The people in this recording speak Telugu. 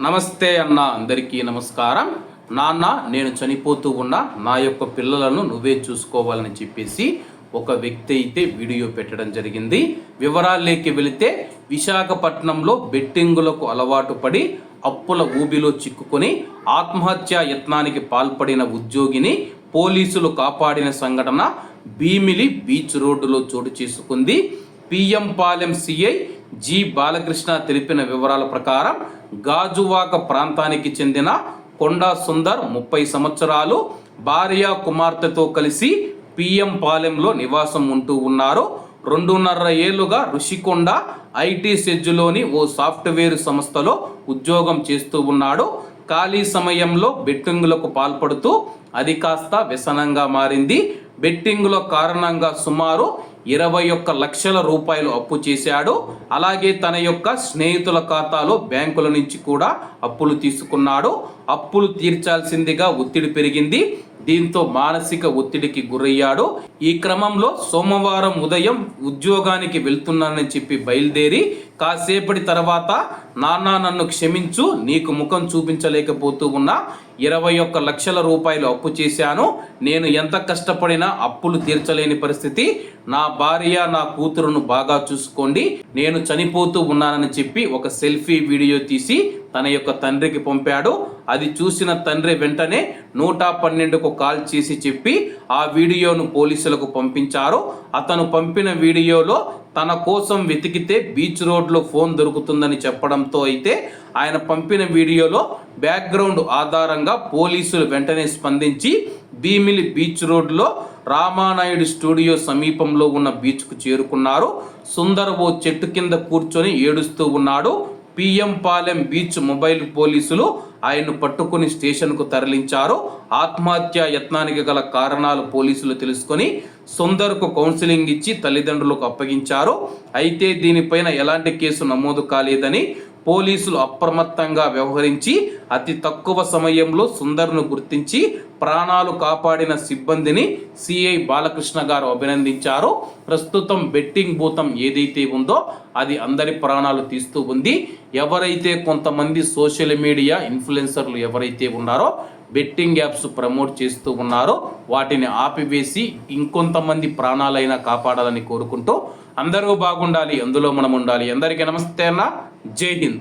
నమస్తే అన్న అందరికీ నమస్కారం. నాన్న నేను చనిపోతూ ఉన్న నా యొక్క పిల్లలను నువ్వే చూసుకోవాలని చెప్పేసి ఒక వ్యక్తి అయితే వీడియో పెట్టడం జరిగింది. వివరాల్లోకి వెళితే విశాఖపట్నంలో బెట్టింగులకు అలవాటు పడి అప్పుల ఊబిలో చిక్కుకొని ఆత్మహత్యా యత్నానికి పాల్పడిన ఉద్యోగిని పోలీసులు కాపాడిన సంఘటన భీమిలి బీచ్ రోడ్డులో చోటు చేసుకుంది. PM Palem CI G Balakrishna తెలిపిన వివరాల ప్రకారం గాజువాక ప్రాంతానికి చెందిన కొండా సుందర్ ముప్పై సంవత్సరాలు భార్య కుమార్తెతో కలిసి పిఎం పాలెంలో నివాసం ఉంటూ ఉన్నారు. రెండున్నర ఏళ్ళుగా ఋషికొండ ఐటీ సెజ్జులోని ఓ సాఫ్ట్వేర్ సంస్థలో ఉద్యోగం చేస్తూ ఉన్నాడు. ఖాళీ సమయంలో బెట్టింగులకు పాల్పడుతూ అది కాస్త వ్యసనంగా మారింది. బెట్టింగుల కారణంగా సుమారు ఇరవై ఒక్క లక్షల రూపాయలు అప్పు చేశాడు. అలాగే తన యొక్క స్నేహితుల ఖాతాలో బ్యాంకుల నుంచి కూడా అప్పులు తీసుకున్నాడు. అప్పులు తీర్చాల్సిందిగా ఒత్తిడి పెరిగింది. దీంతో మానసిక ఒత్తిడికి గురయ్యాడు. ఈ క్రమంలో సోమవారం ఉదయం ఉద్యోగానికి వెళ్తున్నానని చెప్పి బయలుదేరి కాసేపటి తర్వాత నాన్న నన్ను క్షమించు నీకు ముఖం చూపించలేకపోతూ ఉన్నా ఇరవై ఒక్క లక్షల రూపాయలు అప్పు చేశాను. నేను ఎంత కష్టపడినా అప్పులు తీర్చలేని పరిస్థితి. నా భార్య నా కూతురును బాగా చూసుకోండి. నేను చనిపోతూ ఉన్నానని చెప్పి ఒక సెల్ఫీ వీడియో తీసి తన యొక్క తండ్రికి పంపాడు. అది చూసిన తండ్రి వెంటనే నూట పన్నెండుకు కాల్ చేసి చెప్పి ఆ వీడియోను పోలీసులకు పంపించారు. అతను పంపిన వీడియోలో తన కోసం వెతికితే బీచ్ రోడ్లో ఫోన్ దొరుకుతుందని చెప్పడంతో అయితే ఆయన పంపిన వీడియోలో బ్యాక్గ్రౌండ్ ఆధారంగా పోలీసులు వెంటనే స్పందించి భీమిలి బీచ్ రోడ్లో రామానాయుడు స్టూడియో సమీపంలో ఉన్న బీచ్కు చేరుకున్నారు. సుందర్ ఓ చెట్టు కింద కూర్చొని ఏడుస్తూ ఉన్నాడు. పిఎం పాలెం బీచ్ మొబైల్ పోలీసులు ఆయన్ను పట్టుకుని స్టేషన్కు తరలించారు. ఆత్మహత్య యత్నానికి గల కారణాలు పోలీసులు తెలుసుకొని సుందర్కు కౌన్సిలింగ్ ఇచ్చి తల్లిదండ్రులకు అప్పగించారు. అయితే దీనిపైన ఎలాంటి కేసు నమోదు కాలేదని పోలీసులు అప్రమత్తంగా వ్యవహరించి అతి తక్కువ సమయంలో సుందర్ను గుర్తించి ప్రాణాలు కాపాడిన సిబ్బందిని సిఐ బాలకృష్ణ గారు అభినందించారు. ప్రస్తుతం బెట్టింగ్ భూతం ఏదైతే ఉందో అది అందరి ప్రాణాలు తీస్తూ ఉంది. ఎవరైతే కొంతమంది సోషల్ మీడియా ఇన్ఫ్లుయెన్సర్లు ఎవరైతే ఉన్నారో బెట్టింగ్ యాప్స్ ప్రమోట్ చేస్తూ ఉన్నారో వాటిని ఆపివేసి ఇంకొంతమంది ప్రాణాలైనా కాపాడాలని కోరుకుంటూ అందరూ బాగుండాలి అందులో మనం ఉండాలి. అందరికీ నమస్తే అన్న. జై హింద్.